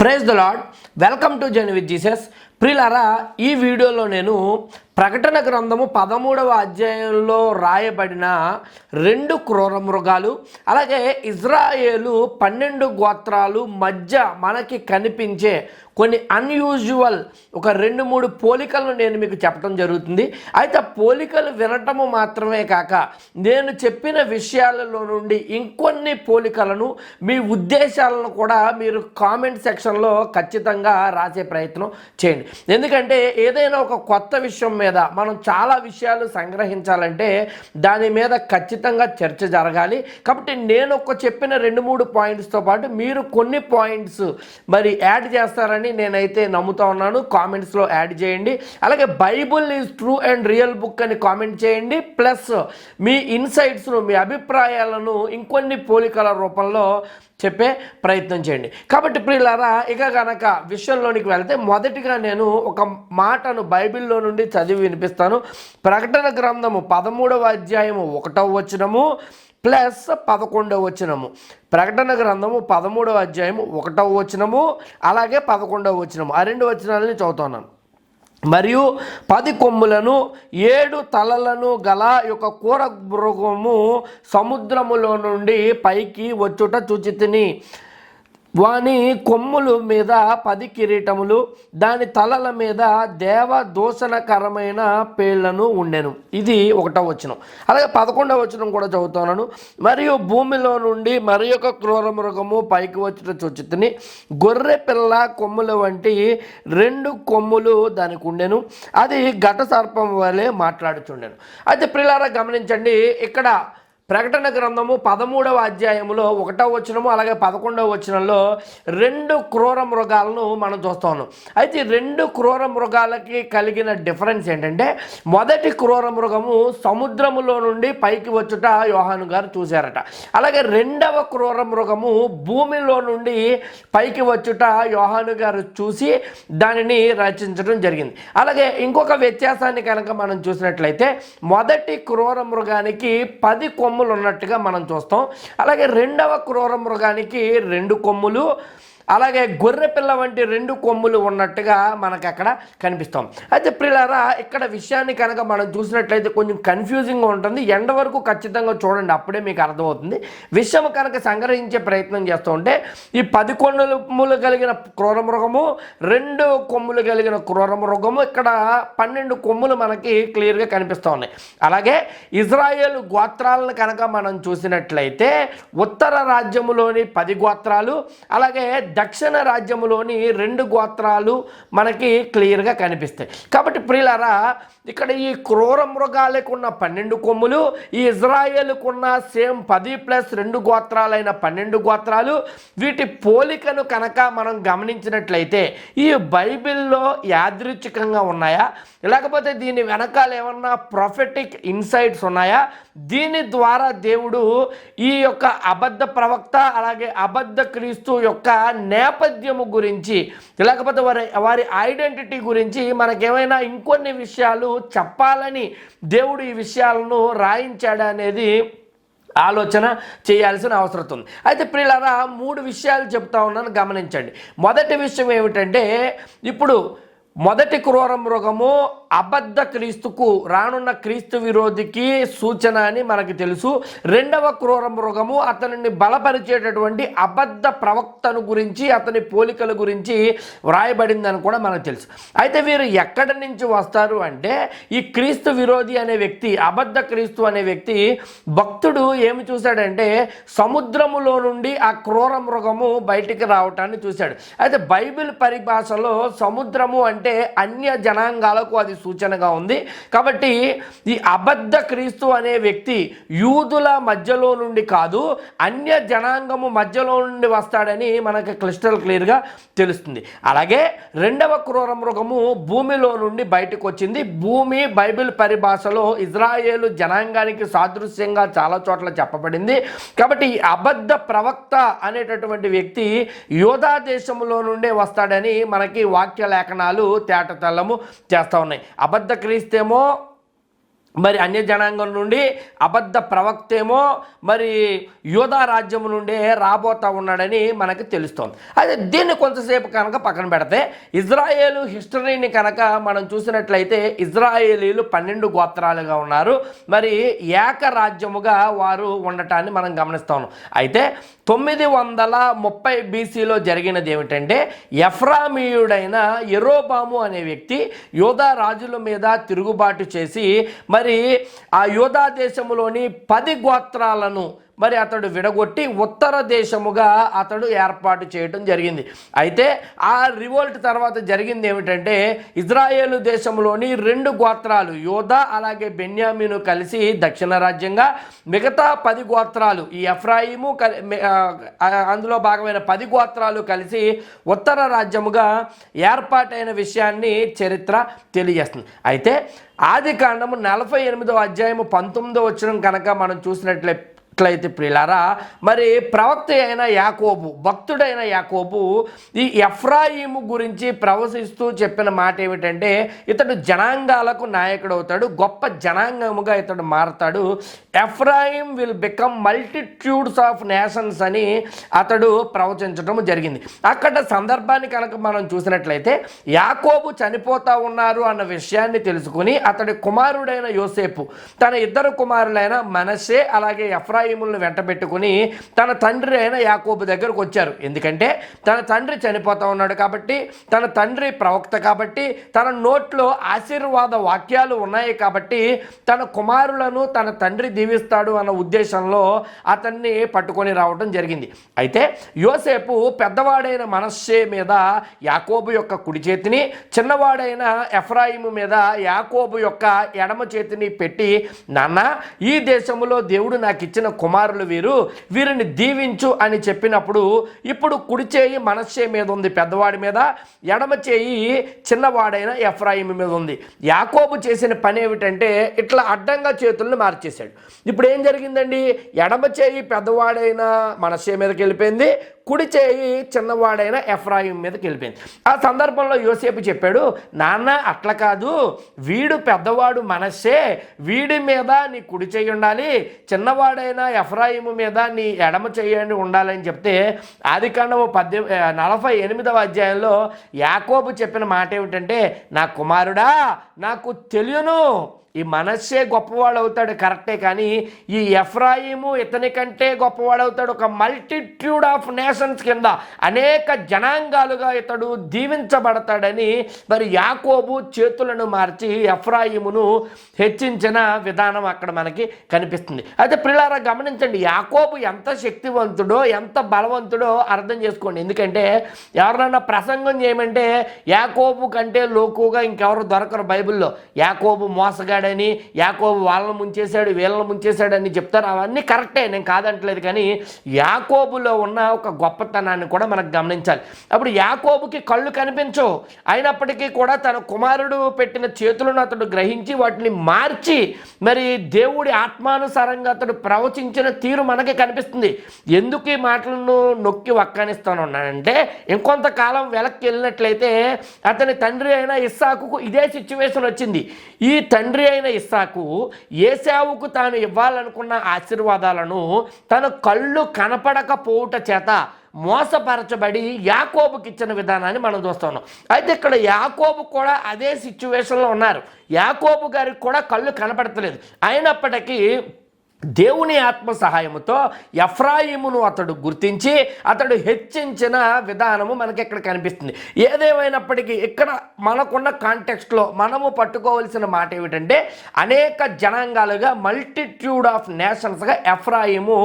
praise the Lord welcome to Jan with Jesus ప్రిలారా ఈ వీడియోలో నేను ప్రకటన గ్రంథము పదమూడవ అధ్యాయంలో రాయబడిన రెండు క్రూర మృగాలు అలాగే ఇజ్రాయేలు పన్నెండు గోత్రాలు మధ్య మనకి కనిపించే కొన్ని అన్యూజువల్ ఒక రెండు మూడు పోలికలను నేను మీకు చెప్పడం జరుగుతుంది. అయితే ఆ పోలికలు వినటము మాత్రమే కాక నేను చెప్పిన విషయాలలో నుండి ఇంకొన్ని పోలికలను మీ ఉద్దేశాలను కూడా మీరు కామెంట్ సెక్షన్లో ఖచ్చితంగా రాసే ప్రయత్నం చేయండి. ఎందుకంటే ఏదైనా ఒక కొత్త విషయం మీద మనం చాలా విషయాలు సంగ్రహించాలంటే దాని మీద ఖచ్చితంగా చర్చ జరగాలి. కాబట్టి నేను ఒక చెప్పిన రెండు మూడు పాయింట్స్తో పాటు మీరు కొన్ని పాయింట్స్ మరి యాడ్ చేస్తారని నేనైతే నమ్ముతా ఉన్నాను. కామెంట్స్లో యాడ్ చేయండి. అలాగే Bible is true and real book అని కామెంట్ చేయండి. ప్లస్ మీ ఇన్సైట్స్ను మీ అభిప్రాయాలను ఇంకొన్ని పోలికల రూపంలో చెప్పే ప్రయత్నం చేయండి. కాబట్టి ప్రియులారా ఇక కనుక విషయంలోనికి వెళ్తే మొదటిగా నేను ఒక మాటను బైబిల్లో నుండి చదివి వినిపిస్తాను. ప్రకటన గ్రంథము పదమూడవ అధ్యాయము ఒకటవ వచనము ప్లస్ పదకొండవ వచనము. ప్రకటన గ్రంథము పదమూడవ అధ్యాయము ఒకటవ వచనము అలాగే పదకొండవ వచనము. ఆ రెండు వచనాలని చదువుతున్నాను. మరియు పది కొమ్ములను ఏడు తలలను గల యొక్క కూర మృగము సముద్రములో నుండి పైకి వచ్చుట చూచితిని. వాని కొమ్ములు మీద పది కిరీటములు దాని తలల మీద దేవ దూషణకరమైన పేళ్ళను ఉండెను. ఇది ఒకటో వచనం. అలాగే పదకొండవ వచనం కూడా చదువుతున్నాను మరియు భూమిలో నుండి మరి యొక్క క్రూర మృగము పైకి వచ్చిన చుచితిని గొర్రె పిల్ల కొమ్ముల వంటి రెండు కొమ్ములు దానికి ఉండెను. అది ఘట సర్పం వలె మాట్లాడుచుండెను. అయితే ప్రిలారా గమనించండి ఇక్కడ ప్రకటన గ్రంథము పదమూడవ అధ్యాయములో ఒకటవ వచనము అలాగే పదకొండవ వచనంలో రెండు క్రూర మృగాలను మనం చూస్తాము అయితే రెండు క్రూర మృగాలకి కలిగిన డిఫరెన్స్ ఏంటంటే మొదటి క్రూర మృగము సముద్రములో నుండి పైకి వచ్చుట యోహాను గారు చూశారట. అలాగే రెండవ క్రూర మృగము భూమిలో నుండి పైకి వచ్చుట యోహాను గారు చూసి దానిని రచించడం జరిగింది. అలాగే ఇంకొక వ్యత్యాసాన్ని కనుక మనం చూసినట్లయితే మొదటి క్రూర మృగానికి పది కొమ్ములు ఉన్నట్టుగా మనం చూస్తాం. అలాగే రెండవ క్రూర మృగానికి రెండు కొమ్ములు అలాగే గొర్రె పిల్ల వంటి రెండు కొమ్ములు ఉన్నట్టుగా మనకు అక్కడ కనిపిస్తాం. అయితే ప్రిలారా ఇక్కడ విషయాన్ని కనుక మనం చూసినట్లయితే కొంచెం కన్ఫ్యూజింగ్గా ఉంటుంది. ఎండ వరకు ఖచ్చితంగా చూడండి అప్పుడే మీకు అర్థమవుతుంది. విషయం కనుక సంగ్రహించే ప్రయత్నం చేస్తూ ఉంటే ఈ పది కొమ్ములు కలిగిన క్రూర మృగము రెండు కొమ్ములు కలిగిన క్రూర మృగము ఇక్కడ పన్నెండు కొమ్ములు మనకి క్లియర్గా కనిపిస్తూ ఉన్నాయి. అలాగే ఇజ్రాయేల్ గోత్రాలను కనుక మనం చూసినట్లయితే ఉత్తర రాజ్యములోని పది గోత్రాలు అలాగే దక్షిణ రాజ్యములోని రెండు గోత్రాలు మనకి క్లియర్గా కనిపిస్తాయి. కాబట్టి ప్రియులరా ఇక్కడ ఈ క్రూర మృగాలకున్న పన్నెండు కొమ్ములు ఈ ఇజ్రాయేల్కున్న సేమ్ పది ప్లస్ రెండు గోత్రాలైన పన్నెండు గోత్రాలు వీటి పోలికను కనుక మనం గమనించినట్లయితే ఈ బైబిల్లో యాదృచ్ఛికంగా ఉన్నాయా? లేకపోతే దీని వెనకాల ఏమన్నా ప్రొఫెటిక్ ఇన్సైట్స్ ఉన్నాయా? దీని ద్వారా దేవుడు ఈ యొక్క అబద్ధ ప్రవక్త అలాగే అబద్ధ క్రీస్తు యొక్క నేపథ్యము గురించి లేకపోతే వారి వారి ఐడెంటిటీ గురించి మనకేమైనా ఇంకొన్ని విషయాలు చెప్పాలని దేవుడు ఈ విషయాలను రాయించాడు అనేది ఆలోచన చేయాల్సిన అవసరం ఉంది. అయితే ప్రియులారా మూడు విషయాలు చెప్తా ఉన్నాను గమనించండి. మొదటి విషయం ఏమిటంటే ఇప్పుడు మొదటి క్రూర మృగము అబద్ధ క్రీస్తుకు రానున్న క్రీస్తు విరోధికి సూచన అని మనకు తెలుసు. రెండవ క్రూర మృగము అతనిని బలపరిచేటటువంటి అబద్ధ ప్రవక్తను గురించి అతని పోలికల గురించి వ్రాయబడిందని కూడా మనకు తెలుసు. అయితే వీరు ఎక్కడి నుంచి వస్తారు అంటే ఈ క్రీస్తు విరోధి అనే వ్యక్తి అబద్ధ క్రీస్తు అనే వ్యక్తి భక్తుడు ఏమి చూశాడంటే సముద్రములో నుండి ఆ క్రూర మృగము బయటికి రావటాన్ని చూశాడు. అయితే బైబిల్ పరిభాషలో సముద్రము అంటే అన్య జనాంగాలకు అది సూచనగా ఉంది. కాబట్టి ఈ అబద్ధ క్రీస్తు అనే వ్యక్తి యూదుల మధ్యలో నుండి కాదు అన్య జనాంగము మధ్యలో నుండి వస్తాడని మనకి క్లిస్టల్ క్లియర్గా తెలుస్తుంది. అలాగే రెండవ క్రూర మృగము భూమిలో నుండి బయటకు వచ్చింది. భూమి బైబిల్ పరిభాషలో ఇజ్రాయేలు జనాంగానికి సాదృశ్యంగా చాలా చోట్ల చెప్పబడింది. కాబట్టి ఈ అబద్ధ ప్రవక్త అనేటటువంటి వ్యక్తి యోధా దేశంలో నుండే వస్తాడని మనకి వాక్య లేఖనాలు తేటతెల్లము చేస్తూ ఉన్నాయి. అబద్ధ క్రీస్తేమో మరి అన్య జనాంగం నుండి అబద్ధ ప్రవక్త ఏమో మరి యోధా రాజ్యం నుండే రాబోతా ఉన్నాడని మనకు తెలుస్తోంది. అయితే దీన్ని కొంతసేపు కనుక పక్కన పెడితే ఇజ్రాయేలు హిస్టరీని కనుక మనం చూసినట్లయితే ఇజ్రాయేలీలు పన్నెండు గోత్రాలుగా ఉన్నారు. మరి ఏక రాజ్యముగా వారు ఉండటాన్ని మనం గమనిస్తాం అయితే తొమ్మిది వందల ముప్పై బీసీలో జరిగినది ఏమిటంటే ఎఫ్రామీయుడైన ఎరోబాము అనే వ్యక్తి యోధా రాజుల మీద తిరుగుబాటు చేసి మరి ఆ యోధా దేశంలోని పది గోత్రాలను మరి అతడు విడగొట్టి ఉత్తర దేశముగా అతడు ఏర్పాటు చేయటం జరిగింది. అయితే ఆ రివోల్ట్ తర్వాత జరిగింది ఏమిటంటే ఇజ్రాయేలు దేశంలోని రెండు గోత్రాలు యోధా అలాగే బెన్యామీను కలిసి దక్షిణ రాజ్యంగా మిగతా పది గోత్రాలు ఈ ఎఫ్రాయిము కలి- అందులో భాగమైన పది గోత్రాలు కలిసి ఉత్తర రాజ్యముగా ఏర్పాటైన విషయాన్ని చరిత్ర తెలియజేస్తుంది. అయితే ఆది కాండము నలభై ఎనిమిదో అధ్యాయము పంతొమ్మిదో వచ్చిన కనుక మనం చూసినట్లే ఎట్లయితే ప్రియులారా మరి ప్రవక్త అయిన యాకోబు భక్తుడైన యాకోబు ఈ ఎఫ్రాయిము గురించి ప్రవశిస్తూ చెప్పిన మాట ఏమిటంటే ఇతడు జనాంగాలకు నాయకుడు అవుతాడు గొప్ప జనాంగముగా ఇతడు మారతాడు. Ephraim will become multitudes of nations అని అతడు ప్రవచించడం జరిగింది. అక్కడ సందర్భాన్ని కనుక మనం చూసినట్లయితే యాకోబు చనిపోతా ఉన్నారు అన్న విషయాన్ని తెలుసుకుని అతడి కుమారుడైన యోసేపు తన ఇద్దరు కుమారులైన మనసే అలాగే ఎఫ్రాయిములను వెంటబెట్టుకుని తన తండ్రి అయిన యాకోబు దగ్గరకు వచ్చారు. ఎందుకంటే తన తండ్రి చనిపోతా ఉన్నాడు కాబట్టి తన తండ్రి ప్రవక్త కాబట్టి తన నోట్లో ఆశీర్వాద వాక్యాలు ఉన్నాయి కాబట్టి తన కుమారులను తన తండ్రి దీవిస్తాడు అన్న ఉద్దేశంలో అతన్ని పట్టుకొని రావడం జరిగింది. అయితే యోసేపు పెద్దవాడైన మనస్సే మీద యాకోబు యొక్క కుడి చేతిని చిన్నవాడైన ఎఫ్రాయిము మీద యాకోబు యొక్క ఎడమ చేతిని పెట్టి నాన్న ఈ దేశంలో దేవుడు నాకు ఇచ్చిన కుమారులు వీరు వీరిని దీవించు అని చెప్పినప్పుడు ఇప్పుడు కుడి చేయి మనస్సే మీద ఉంది పెద్దవాడి మీద ఎడమ చేయి చిన్నవాడైన ఎఫ్రాయిము మీద ఉంది. యాకోబు చేసిన పని ఏమిటంటే ఇట్లా అడ్డంగా చేతులను మార్చేశాడు. ఇప్పుడు ఏం జరిగిందండి? ఎడమ చేయి పెద్దవాడైన మనస్సే మీదకి వెళ్ళిపోయింది కుడి చేయి చిన్నవాడైన ఎఫ్రాయిం మీదకి వెళ్ళిపోయింది. ఆ సందర్భంలో యోసేపు చెప్పాడు నాన్న అట్లా కాదు. వీడు పెద్దవాడు మనస్సే. వీడి మీద నీ కుడి చేయి ఉండాలి. చిన్నవాడైన ఎఫ్రాయిము మీద నీ ఎడమ చేయండి ఉండాలని చెప్తే ఆది కాండము పద్దె నలభై ఎనిమిదవ అధ్యాయంలో యాకోబు చెప్పిన మాట ఏమిటంటే నా కుమారుడా నాకు తెలియను. ఈ మనస్సే గొప్పవాడు అవుతాడు కరెక్టే కానీ ఈ ఎఫ్రాయిము ఇతని కంటే గొప్పవాడు అవుతాడు ఒక మల్టిట్యూడ్ ఆఫ్ నేషన్స్ కింద అనేక జనాంగాలుగా ఇతడు దీవించబడతాడని మరి యాకోబు చేతులను మార్చి ఎఫ్రాయిమును హెచ్చించిన విధానం అక్కడ మనకి కనిపిస్తుంది. అయితే పిల్లారా గమనించండి యాకోబు ఎంత శక్తివంతుడో ఎంత బలవంతుడో అర్థం చేసుకోండి. ఎందుకంటే ఎవరినన్నా ప్రసంగం చేయమంటే యాకోబు కంటే లోకుగా ఇంకెవరు దొరకరు బైబిల్లో. యాకోబు ముంచేశాడని యాకోబు వాళ్ళని ముంచేశాడు వీళ్ళని ముంచేశాడని చెప్తారు. అవన్నీ కరెక్టే నేను కాదంటలేదు కానీ యాకోబులో ఉన్న ఒక గొప్పతనాన్ని కూడా మనకు గమనించాలి. అప్పుడు యాకోబుకి కళ్ళు కనిపించవు అయినప్పటికీ కూడా తన కుమారుడు పెట్టిన చేతులను అతడు గ్రహించి వాటిని మార్చి మరి దేవుడి ఆత్మానుసారంగా అతడు ప్రవచించిన తీరు మనకి కనిపిస్తుంది. ఎందుకు ఈ మాటలను నొక్కి వక్కానిస్తాను ఉన్నానంటే ఇంకొంతకాలం వెనక్కి వెళ్ళినట్లయితే అతని తండ్రి అయిన ఇస్సాకు ఇదే సిచ్యువేషన్ వచ్చింది. ఈ తండ్రి అయిన ఇస్సాకు ఏసావుకు తాను ఇవ్వాలనుకున్న ఆశీర్వాదాలను తన కళ్ళు కనపడకపోవుట చేత మోసపరచబడి యాకోబుకి ఇచ్చిన విధానాన్ని మనం చూస్తున్నాం. అయితే ఇక్కడ యాకోబు కూడా అదే సిచ్యువేషన్లో ఉన్నారు. యాకోబు గారికి కూడా కళ్ళు కనపడతలేదు. అయినప్పటికీ దేవుని ఆత్మ సహాయముతో ఎఫ్రాయిమును అతడు గుర్తించి అతడు హెచ్చించిన విధానము మనకి ఇక్కడ కనిపిస్తుంది? ఏదేమైనప్పటికీ ఇక్కడ మనకున్న కాంటెక్స్ట్లో మనము పట్టుకోవలసిన మాట ఏమిటంటే అనేక జనాంగాలుగా మల్టిట్యూడ్ ఆఫ్ నేషన్స్గా ఎఫ్రాయిము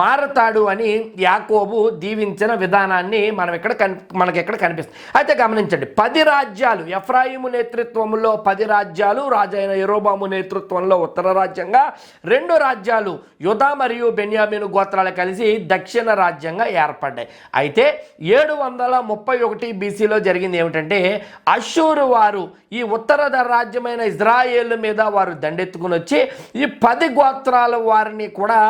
మారతాడు అని యాకోబు దీవించిన విధానాన్ని మనం ఇక్కడ కన్ మనకి ఇక్కడ కనిపిస్తుంది? అయితే గమనించండి పది రాజ్యాలు ఎఫ్రాయిము నేతృత్వంలో పది రాజ్యాలు రాజైన ఎరోబాము నేతృత్వంలో ఉత్తర రాజ్యంగా రెండు రాజ్యాలు రాజ్యాలు యుధ మరియు బెన్యామిను గోత్రాలు కలిసి దక్షిణ రాజ్యంగా ఏర్పడ్డాయి. అయితే ఏడు వందల ముప్పై ఒకటి బీసీలో జరిగింది ఏమిటంటే అషూరు వారు ఈ ఉత్తర రాజ్యమైన ఇజ్రాయేల్ మీద వారు దండెత్తుకుని వచ్చి ఈ పది గోత్రాల వారిని కూడా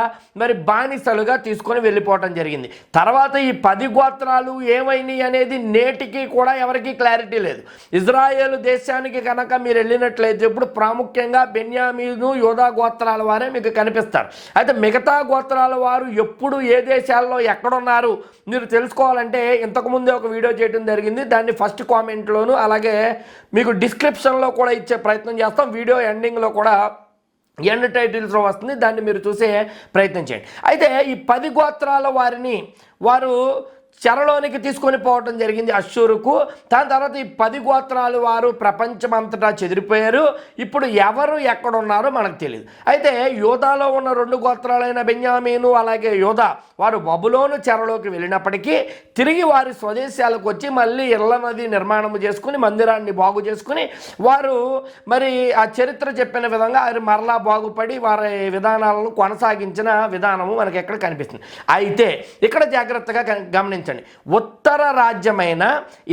మరి బానిసలుగా తీసుకొని వెళ్ళిపోవటం జరిగింది. తర్వాత ఈ పది గోత్రాలు ఏమైనాయి అనేది నేటికి కూడా ఎవరికి క్లారిటీ లేదు. ఇజ్రాయేల్ దేశానికి కనుక మీరు వెళ్ళినట్లయితే ఇప్పుడు ప్రాముఖ్యంగా బెన్యామీను యోధా గోత్రాల వారే మీకు కనిపిస్తారు అయితే మిగతా గోత్రాల వారు ఎప్పుడు ఏ దేశాల్లో ఎక్కడున్నారు మీరు తెలుసుకోవాలంటే ఇంతకుముందే ఒక వీడియో చేయడం జరిగింది. దాన్ని ఫస్ట్ కామెంట్లోను అలాగే మీకు డిస్క్రిప్షన్లో కూడా ఇచ్చే ప్రయత్నం చేస్తాం. వీడియో ఎండింగ్లో కూడా ఎండ్ టైటిల్స్లో వస్తుంది. దాన్ని మీరు చూసే ప్రయత్నం చేయండి. అయితే ఈ పది గోత్రాల వారిని వారు చెరలోనికి తీసుకొని పోవటం జరిగింది అశ్షూరుకు దాని తర్వాత ఈ పది గోత్రాలు వారు ప్రపంచమంతటా చెదిరిపోయారు. ఇప్పుడు ఎవరు ఎక్కడ ఉన్నారో మనకు తెలియదు అయితే యోధాలో ఉన్న రెండు గోత్రాలైన బెన్యామీను అలాగే యోధా వారు బబులోను చెరలోకి వెళ్ళినప్పటికీ తిరిగి వారి స్వదేశాలకు వచ్చి మళ్ళీ ఇళ్ళ నది నిర్మాణం చేసుకుని మందిరాన్ని బాగు చేసుకుని వారు మరి ఆ చరిత్ర చెప్పిన విధంగా అది మరలా బాగుపడి వారి విధానాలను కొనసాగించిన విధానము మనకి ఎక్కడ కనిపిస్తుంది. అయితే ఇక్కడ జాగ్రత్తగా గ- గమనించండి. ఉత్తర రాజ్యమైన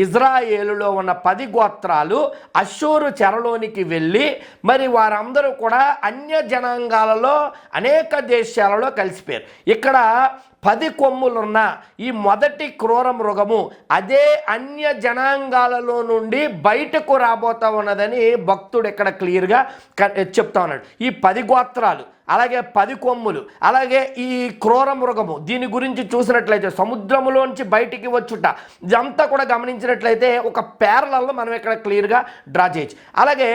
ఇజ్రాయేలులో ఉన్న పది గోత్రాలు అశూరు చెరలోనికి వెళ్ళి మరి వారందరూ కూడా అన్య జనాంగాలలో అనేక దేశాలలో కలిసిపోయారు. ఇక్కడ పది కొమ్ములున్న ఈ మొదటి క్రూర మృగము అదే అన్య జనాంగాలలో నుండి బయటకు రాబోతా ఉన్నదని భక్తుడు ఇక్కడ క్లియర్గా చెప్తా ఉన్నాడు. ఈ పది గోత్రాలు అలాగే పది కొమ్ములు అలాగే ఈ క్రూర మృగము దీని గురించి చూసినట్లయితే సముద్రములోంచి బయటికి వచ్చుట ఇదంతా కూడా గమనించినట్లయితే ఒక పేర్లలో మనం ఇక్కడ క్లియర్గా డ్రా చేయొచ్చు. అలాగే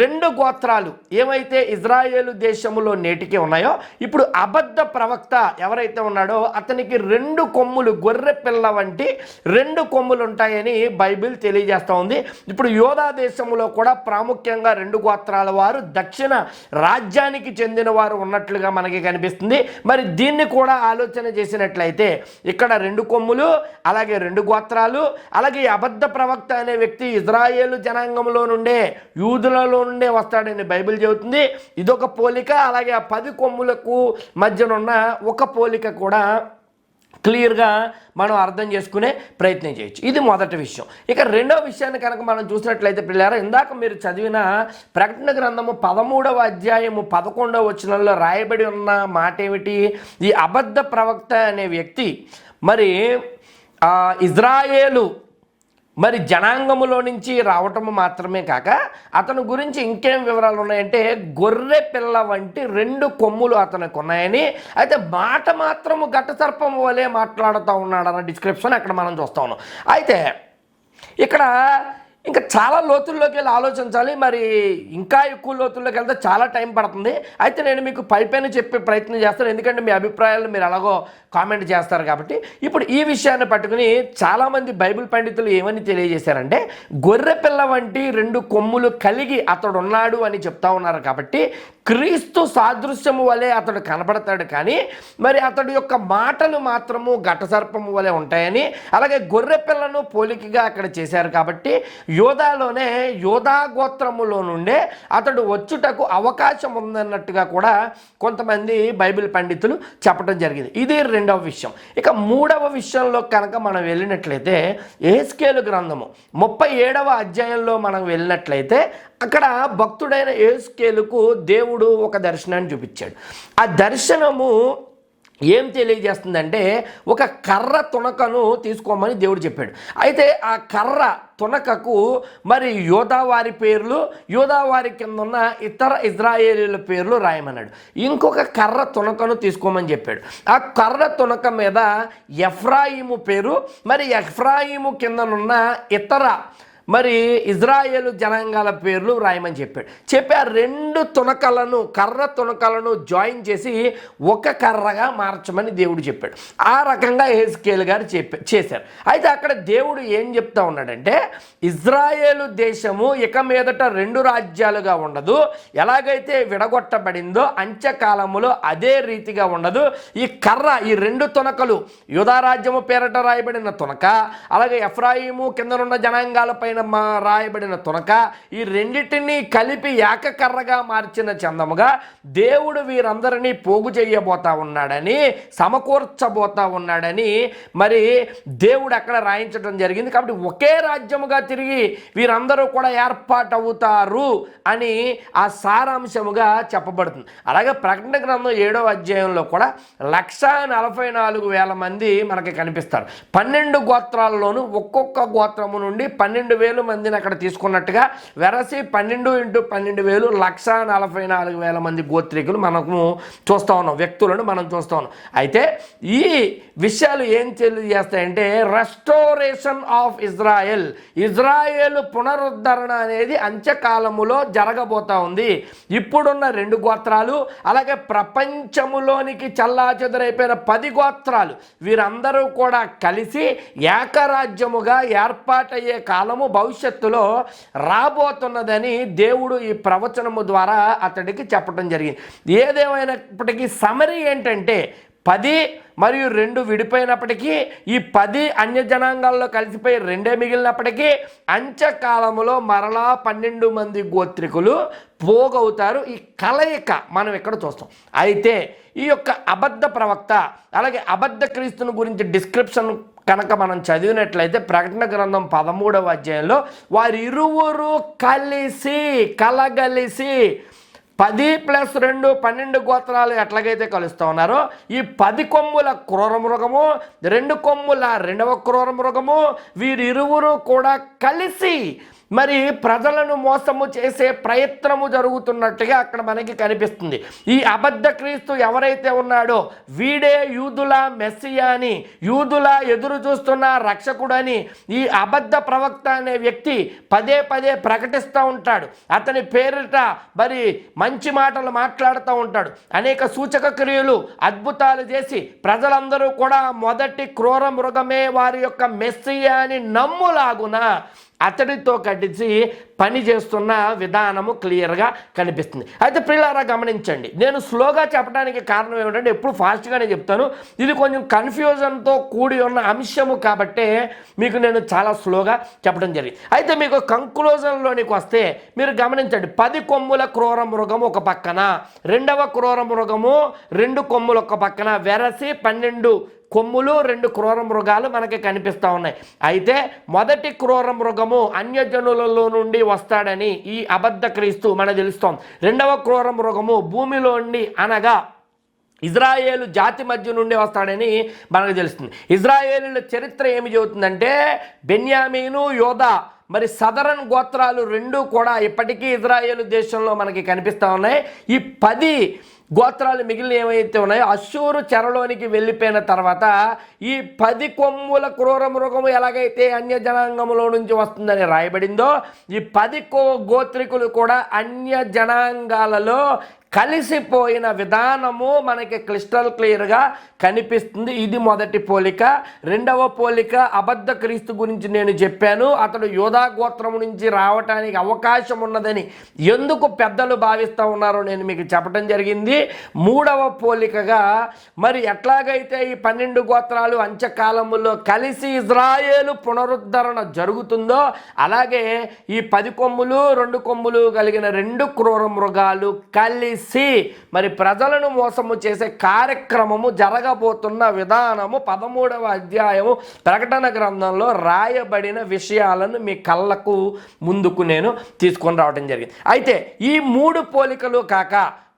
రెండు గోత్రాలు ఏమైతే ఇజ్రాయేలు దేశంలో నేటికి ఉన్నాయో ఇప్పుడు అబద్ధ ప్రవక్త ఎవరైతే ఉన్నాడో అతనికి రెండు కొమ్ములు గొర్రె పిల్ల వంటి రెండు కొమ్ములు ఉంటాయని బైబిల్ తెలియజేస్తూ ఉంది. ఇప్పుడు యోధా దేశంలో కూడా ప్రాముఖ్యంగా రెండు గోత్రాల వారు దక్షిణ రాజ్యానికి చెందిన వారు ఉన్నట్లుగా మనకి కనిపిస్తుంది. మరి దీన్ని కూడా ఆలోచన చేసినట్లయితే ఇక్కడ రెండు కొమ్ములు అలాగే రెండు గోత్రాలు అలాగే అబద్ధ ప్రవక్త అనే వ్యక్తి ఇజ్రాయేల్ జనాంగంలో నుండే యూదులలో నుండే వస్తాడని బైబిల్ చెబుతుంది. ఇదొక పోలిక అలాగే ఆ పది కొమ్ములకు మధ్యనున్న ఒక పోలిక కూడా క్లియర్గా మనం అర్థం చేసుకునే ప్రయత్నం చేయొచ్చు. ఇది మొదటి విషయం. ఇక రెండో విషయాన్ని కనుక మనం చూసినట్లయితే పిల్లారా ఇందాక మీరు చదివిన ప్రకటన గ్రంథము పదమూడవ అధ్యాయము పదకొండవ వచనంలో రాయబడి ఉన్న మాట ఏమిటి ఈ అబద్ధ ప్రవక్త అనే వ్యక్తి మరి ఇజ్రాయేలు మరి జనాంగములో నుంచి రావటము మాత్రమే కాక అతని గురించి ఇంకేం వివరాలు ఉన్నాయంటే గొర్రె పిల్ల వంటి రెండు కొమ్ములు అతనికి ఉన్నాయని అయితే మాట మాత్రము ఘట సర్పం వలె మాట్లాడుతూ ఉన్నాడన్న డిస్క్రిప్షన్ అక్కడ మనం చూస్తా ఉన్నాం. అయితే ఇక్కడ ఇంకా చాలా లోతుల్లోకి వెళ్ళి ఆలోచించాలి. మరి ఇంకా ఎక్కువ లోతుల్లోకి వెళ్తే చాలా టైం పడుతుంది. అయితే నేను మీకు పైపైన చెప్పే ప్రయత్నం చేస్తాను. ఎందుకంటే మీ అభిప్రాయాలు మీరు ఎలాగో కామెంట్ చేస్తారు కాబట్టి. ఇప్పుడు ఈ విషయాన్ని పట్టుకుని చాలామంది బైబిల్ పండితులు ఏమని తెలియజేశారంటే గొర్రె పిల్ల వంటి రెండు కొమ్ములు కలిగి అతడు ఉన్నాడు అని చెప్తా ఉన్నారు కాబట్టి క్రీస్తు సాదృశ్యము వలె అతడు కనబడతాడు కానీ మరి అతడి యొక్క మాటలు మాత్రము ఘటసర్పము వలె ఉంటాయని అలాగే గొర్రె పిల్లను పోలికగా అక్కడ చేశారు కాబట్టి యోధాలోనే యోధా గోత్రములో నుండే అతడు వచ్చుటకు అవకాశం ఉందన్నట్టుగా కూడా కొంతమంది బైబిల్ పండితులు చెప్పడం జరిగింది. ఇది రెండవ విషయం. ఇక మూడవ విషయంలో కనుక మనం వెళ్ళినట్లయితే ఏస్కేలు గ్రంథము ముప్పై ఏడవ అధ్యాయంలో మనం వెళ్ళినట్లయితే అక్కడ భక్తుడైన ఏసుకేలుకు దేవుడు ఒక దర్శనాన్ని చూపించాడు. ఆ దర్శనము ఏం తెలియజేస్తుందంటే ఒక కర్ర తునకను తీసుకోమని దేవుడు చెప్పాడు. అయితే ఆ కర్ర తునకకు మరి యోధావారి పేర్లు యోధావారి కింద ఉన్న ఇతర ఇజ్రాయేలీల పేర్లు రాయమన్నాడు. ఇంకొక కర్ర తునకను తీసుకోమని చెప్పాడు. ఆ కర్ర తునక మీద ఎఫ్రాయిము పేరు మరి ఎఫ్రాయిము కిందనున్న ఇతర మరి ఇజ్రాయేల్ జనాంగాల పేర్లు రాయమని చెప్పాడు. చెప్పి ఆ రెండు తునకలను కర్ర తునకలను జాయిన్ చేసి ఒక కర్రగా మార్చమని దేవుడు చెప్పాడు. ఆ రకంగా హెజ్కేల్ గారు చెప్పా చేశారు. అయితే అక్కడ దేవుడు ఏం చెప్తా ఉన్నాడంటే ఇజ్రాయేలు దేశము ఇక మీదట రెండు రాజ్యాలుగా ఉండదు. ఎలాగైతే విడగొట్టబడిందో అంత్యకాలములో అదే రీతిగా ఉండదు. ఈ కర్ర ఈ రెండు తునకలు యుధారాజ్యము పేరట రాయబడిన తునక అలాగే ఎఫ్రాయిము కిందనున్న జనాంగాల పైన పైన మా రాయబడిన తునక ఈ రెండింటినీ కలిపి ఏకకర్రగా మార్చిన చందముగా దేవుడు వీరందరినీ పోగు చేయబోతా ఉన్నాడని సమకూర్చబోతా ఉన్నాడని మరి దేవుడు అక్కడ రాయించడం జరిగింది. కాబట్టి ఒకే రాజ్యముగా తిరిగి వీరందరూ కూడా ఏర్పాటు అవుతారు అని ఆ సారాంశముగా చెప్పబడుతుంది. అలాగే ప్రకటన గ్రంథం ఏడో అధ్యాయంలో కూడా లక్ష నలభై నాలుగు వేల మంది మనకి కనిపిస్తారు. పన్నెండు గోత్రాల్లోనూ ఒక్కొక్క గోత్రము నుండి పన్నెండు వేల మందిని అక్కడ తీసుకున్నట్టుగా వెరసి పన్నెండు ఇంటూ పన్నెండు వేలు లక్ష నలభై నాలుగు వేల మంది గోత్రికులు మనము చూస్తూ ఉన్నాం వ్యక్తులను మనం చూస్తూ ఉన్నాం. అయితే ఈ విషయాలు ఏం తెలియజేస్తాయంటే రెస్టోరేషన్ ఆఫ్ ఇజ్రాయెల్ ఇజ్రాయెల్ పునరుద్ధరణ అనేది అంత్యకాలములో జరగబోతా ఉంది. ఇప్పుడున్న రెండు గోత్రాలు అలాగే ప్రపంచములోనికి చల్లాచెదరైపోయిన పది గోత్రాలు వీరందరూ కూడా కలిసి ఏకరాజ్యముగా ఏర్పాటయ్యే కాలము భవిష్యత్తులో రాబోతున్నదని దేవుడు ఈ ప్రవచనము ద్వారా అతడికి చెప్పడం జరిగింది. ఏదేమైనప్పటికీ సమరీ ఏంటంటే పది మరియు రెండు విడిపోయినప్పటికీ ఈ పది అన్య జనాంగాల్లో కలిసిపోయి రెండే మిగిలినప్పటికీ అంత్యకాలంలో మరలా పన్నెండు మంది గోత్రికులు పోగవుతారు. ఈ కలయిక మనం ఇక్కడ చూస్తాం. అయితే ఈ యొక్క అబద్ధ ప్రవక్త అలాగే అబద్ధ క్రీస్తుని గురించి డిస్క్రిప్షన్ కనుక మనం చదివినట్లయితే ప్రకటన గ్రంథం పదమూడవ అధ్యాయంలో వారిరువురు కలిసి కలగలిసి పది ప్లస్ రెండు పన్నెండు గోత్రాలు ఎట్లాగైతే కలుస్తూ ఉన్నారో ఈ పది కొమ్ముల క్రూర మృగము రెండు కొమ్ముల రెండవ క్రూర మృగము వీరిరువురు కూడా కలిసి మరి ప్రజలను మోసము చేసే ప్రయత్నము జరుగుతున్నట్టుగా అక్కడ మనకి కనిపిస్తుంది. ఈ అబద్ధ క్రీస్తు ఎవరైతే ఉన్నాడో వీడే యూదుల మెస్సియా అని యూదుల ఎదురు చూస్తున్న రక్షకుడని ఈ అబద్ధ ప్రవక్త అనే వ్యక్తి పదే పదే ప్రకటిస్తూ ఉంటాడు. అతని పేరిట మరి మంచి మాటలు మాట్లాడుతూ ఉంటాడు. అనేక సూచక క్రియలు అద్భుతాలు చేసి ప్రజలందరూ కూడా మొదటి క్రూర మృగమే వారి యొక్క మెస్సియా అని నమ్ములాగున అతడితో కట్టించి పని చేస్తున్న విధానము క్లియర్గా కనిపిస్తుంది. అయితే పిల్లరా గమనించండి. నేను స్లోగా చెప్పడానికి కారణం ఏమిటంటే ఎప్పుడు ఫాస్ట్గానే చెప్తాను. ఇది కొంచెం కన్ఫ్యూజన్తో కూడి ఉన్న అంశము కాబట్టే మీకు నేను చాలా స్లోగా చెప్పడం జరిగింది. అయితే మీకు కంక్లూజన్లోనికి వస్తే మీరు గమనించండి. పది కొమ్ముల క్రూర మృగము ఒక పక్కన రెండవ క్రూర మృగము రెండు కొమ్ములు ఒక పక్కన వెరసి పన్నెండు కొమ్ములు రెండు క్రూర మృగాలు మనకి కనిపిస్తూ ఉన్నాయి. అయితే మొదటి క్రూర మృగము అన్యజనులలో నుండి వస్తాడని ఈ అబద్ధ క్రీస్తు మనకు తెలుస్తాం రెండవ క్రూర మృగము భూమిలోండి అనగా ఇజ్రాయేలు జాతి మధ్య నుండి వస్తాడని మనకు తెలుస్తుంది. ఇజ్రాయేలుల చరిత్ర ఏమి చెబుతుందంటే బెన్యామీను యోధా మరి సదరన్ గోత్రాలు రెండు కూడా ఇప్పటికీ ఇజ్రాయేల్ దేశంలో మనకి కనిపిస్తూ ఉన్నాయి. ఈ పది గోత్రాలు మిగిలిన ఏమైతే ఉన్నాయో అశ్షూరు చెరలోనికి వెళ్ళిపోయిన తర్వాత ఈ పది కొమ్ముల క్రూర మృగము ఎలాగైతే అన్య జనాంగంలో నుంచి వస్తుందని రాయబడిందో ఈ పది కో గోత్రికులు కూడా అన్య జనాంగాలలో కలిసిపోయిన విధానము మనకి క్లిస్టల్ క్లియర్గా కనిపిస్తుంది. ఇది మొదటి పోలిక. రెండవ పోలిక అబద్ధ క్రీస్తు గురించి నేను చెప్పాను. అతడు యోధా గోత్రం నుంచి రావటానికి అవకాశం ఉన్నదని ఎందుకు పెద్దలు భావిస్తూ ఉన్నారో నేను మీకు చెప్పడం జరిగింది. మూడవ పోలికగా మరి ఎట్లాగైతే ఈ పన్నెండు గోత్రాలు అంత్యకాలములో కలిసి ఇజ్రాయేలు పునరుద్ధరణ జరుగుతుందో అలాగే ఈ పది కొమ్ములు రెండు కొమ్ములు కలిగిన రెండు క్రూర మృగాలు కలిసి మరి ప్రజలను మోసము చేసే కార్యక్రమము జరగబోతున్న విధానము పదమూడవ అధ్యాయము ప్రకటన గ్రంథంలో రాయబడిన విషయాలను మీ కళ్ళకు ముందుకు నేను తీసుకొని రావడం జరిగింది. అయితే ఈ మూడు పోలికలు కాక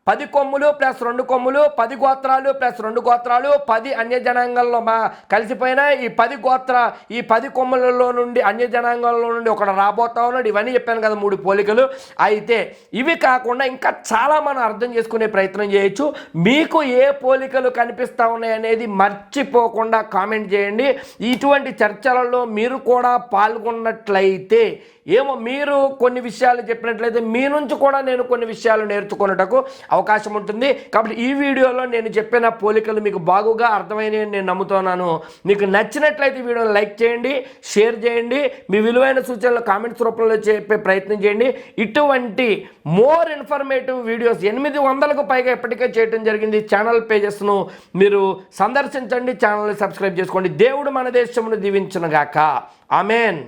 పది కొమ్ములు ప్లస్ రెండు కొమ్ములు పది గోత్రాలు ప్లస్ రెండు గోత్రాలు పది అన్య జనాంగంలో మా కలిసిపోయినా ఈ పది గోత్ర ఈ పది కొమ్ములలో నుండి అన్య జనాంగంలో నుండి ఒకడు రాబోతా ఉన్నాడు. ఇవన్నీ చెప్పాను కదా మూడు పోలికలు. అయితే ఇవి కాకుండా ఇంకా చాలా మనం అర్థం చేసుకునే ప్రయత్నం చేయొచ్చు. మీకు ఏ పోలికలు కనిపిస్తూ ఉన్నాయి అనేది మర్చిపోకుండా కామెంట్ చేయండి. ఇటువంటి చర్చలలో మీరు కూడా పాల్గొన్నట్లయితే ఏమో మీరు కొన్ని విషయాలు చెప్పినట్లయితే మీ నుంచి కూడా నేను కొన్ని విషయాలు నేర్చుకున్నటకు అవకాశం ఉంటుంది. కాబట్టి ఈ వీడియోలో నేను చెప్పిన పోలికలు మీకు బాగుగా అర్థమైనవి నేను నమ్ముతున్నాను. మీకు నచ్చినట్లయితే వీడియోని లైక్ చేయండి షేర్ చేయండి మీ విలువైన సూచనలు కామెంట్స్ రూపంలో చెప్పే ప్రయత్నం చేయండి. ఇటువంటి మోర్ ఇన్ఫర్మేటివ్ వీడియోస్ ఎనిమిది వందలకు పైగా ఇప్పటికే చేయడం జరిగింది. ఛానల్ పేజెస్ను మీరు సందర్శించండి ఛానల్ని సబ్స్క్రైబ్ చేసుకోండి. దేవుడు మన దేశమును దీవించునుగాక. ఆమెన్.